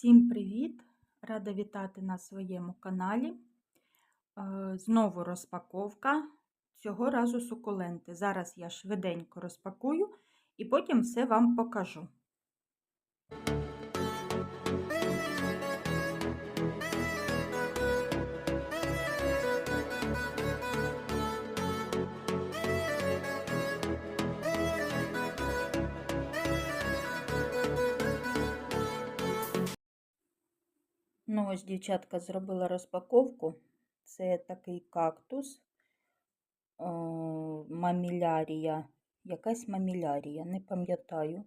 Всім привіт! Рада вітати на своєму каналі. Е, Знову розпаковка. Цього разу сукуленти. Зараз я швиденько розпакую і потім все вам покажу. Ну, ось дівчатка зробила розпаковку. Це такий кактус. О, мамілярія. Якась мамілярія, не пам'ятаю.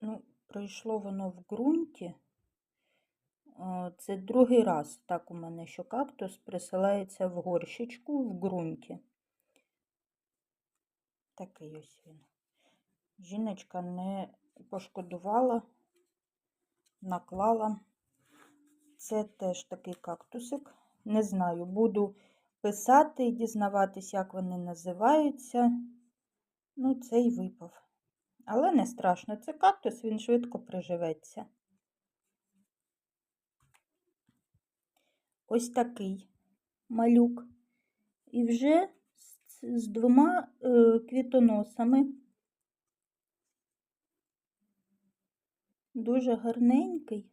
Ну, пройшло воно в ґрунті. Це другий раз так у мене, що кактус присилається в горщичку в ґрунті. Такий ось він. Жіночка не пошкодувала, наклала. Це теж такий кактусик. Не знаю, буду писати і дізнаватись, як вони називаються. Ну, цей випав. Але не страшно, це кактус, він швидко приживеться. Ось такий малюк. І вже з, двома е, квітоносами. Дуже гарненький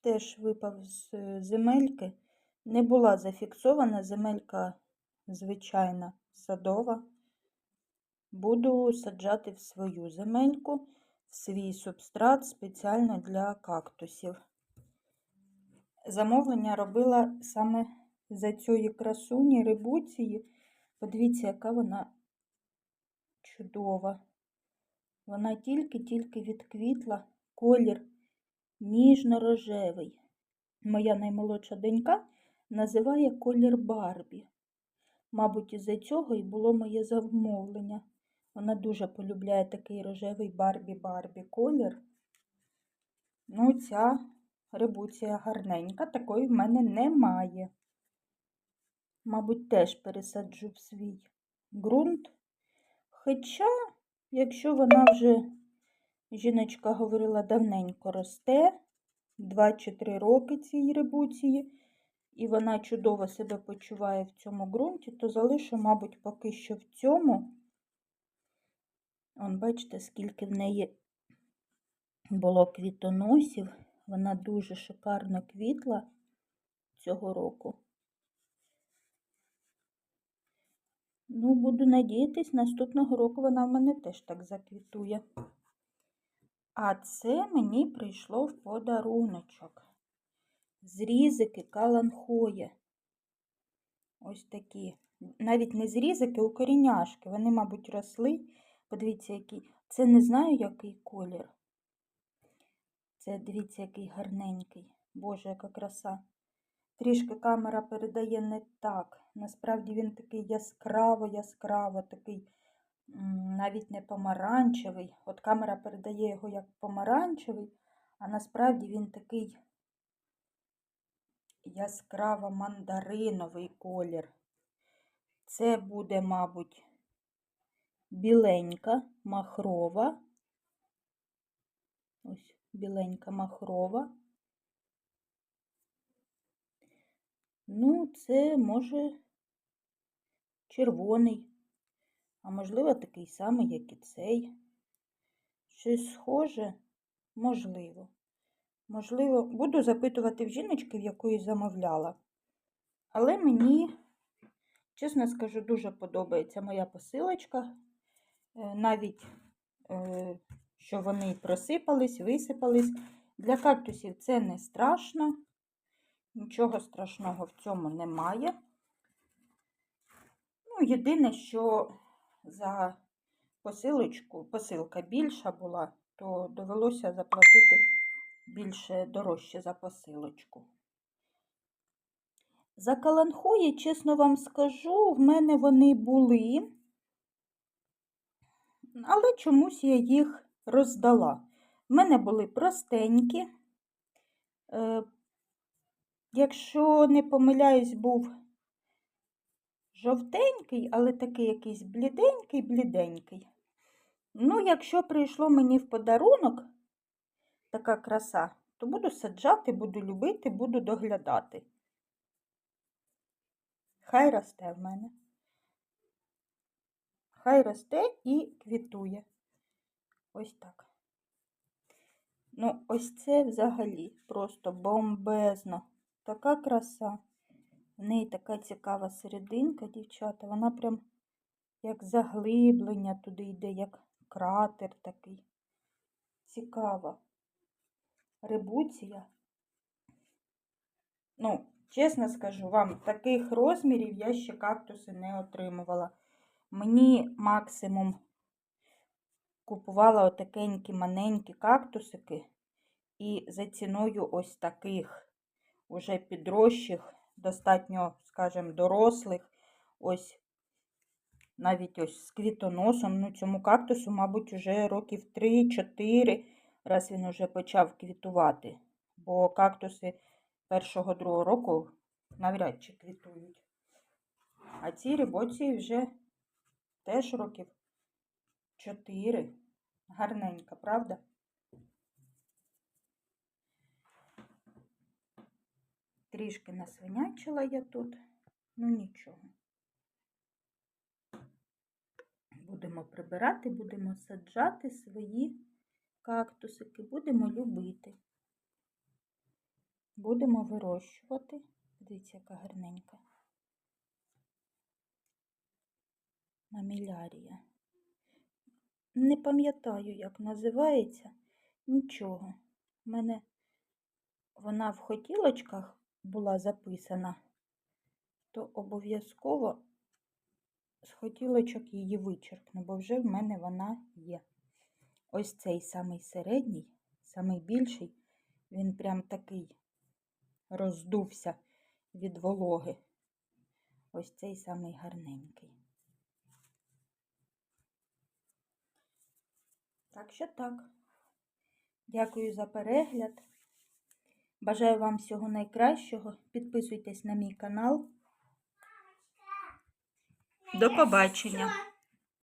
теж випав з земельки. Не була зафіксована земелька звичайна садова. Буду саджати в свою земельку, в свій субстрат спеціально для кактусів. Замовлення робила саме за цієї красуні рибуції. Подивіться, яка вона чудова. Вона тільки-тільки відквітла колір ніжно-рожевий. Моя наймолодша донька називає колір Барбі. Мабуть, із-за цього і було моє замовлення. Вона дуже полюбляє такий рожевий Барбі-Барбі колір. Ну, ця рибуція гарненька, такої в мене немає. Мабуть, теж пересаджу в свій ґрунт. Хоча, якщо вона вже Жіночка говорила, давненько росте 2-3 роки цій рибуції, і вона чудово себе почуває в цьому ґрунті, то залишу, мабуть, поки що в цьому. Он, бачите, скільки в неї було квітоносів. Вона дуже шикарно квітла цього року. Ну, буду надіятись, наступного року вона в мене теж так заквітує. А це мені прийшло в подаруночок. Зрізики каланхоє. Ось такі. Навіть не зрізики, укоріняшки. Вони, мабуть, росли. Подивіться, який. Це не знаю, який колір. Це, дивіться, який гарненький. Боже, яка краса. Трішки камера передає не так. Насправді він такий яскраво-яскраво, такий навіть не помаранчевий. От камера передає його як помаранчевий, а насправді він такий яскраво мандариновий колір. Це буде, мабуть, біленька махрова. Ось біленька махрова. Ну, це може червоний. А можливо, такий самий, як і цей. Щось схоже, можливо. Можливо, буду запитувати в жіночки, в якої замовляла. Але мені, чесно скажу, дуже подобається моя посилочка. Е, навіть, е, що вони просипались, висипались. Для кактусів це не страшно. Нічого страшного в цьому немає. Ну, єдине, що за посилочку, посилка більша була, то довелося заплатити більше дорожче за посилочку. За каланхої, чесно вам скажу, в мене вони були, але чомусь я їх роздала. В мене були простенькі. Е, якщо не помиляюсь, був жовтенький, але такий якийсь бліденький-бліденький. Ну, якщо прийшло мені в подарунок, така краса, то буду саджати, буду любити, буду доглядати. Хай росте в мене. Хай росте і квітує. Ось так. Ну, ось це взагалі просто бомбезно. Така краса. В неї така цікава серединка, дівчата. Вона прям як заглиблення туди йде, як кратер такий. Цікава. Ребуція. Ну, чесно скажу вам, таких розмірів я ще кактуси не отримувала. Мені максимум купувала отакенькі маленькі кактусики і за ціною ось таких уже підрощих, достатньо, скажімо, дорослих, ось навіть ось з квітоносом. Ну, цьому кактусу, мабуть, уже років 3-4, раз він уже почав квітувати. Бо кактуси першого-другого року навряд чи квітують. А ці рибоці вже теж років 4. Гарненька, правда? Трішки насвинячила я тут, ну нічого. Будемо прибирати, будемо саджати свої кактусики, будемо любити. Будемо вирощувати. Дивіться, яка гарненька. Мамілярія. Не пам'ятаю, як називається. Нічого. У мене вона в хотілочках була записана, то обов'язково з хотілочок її вичеркну, бо вже в мене вона є. Ось цей самий середній, самий більший, він прям такий роздувся від вологи. Ось цей самий гарненький. Так що так. Дякую за перегляд. Бажаю вам всього найкращого. Підписуйтесь на мій канал. До побачення!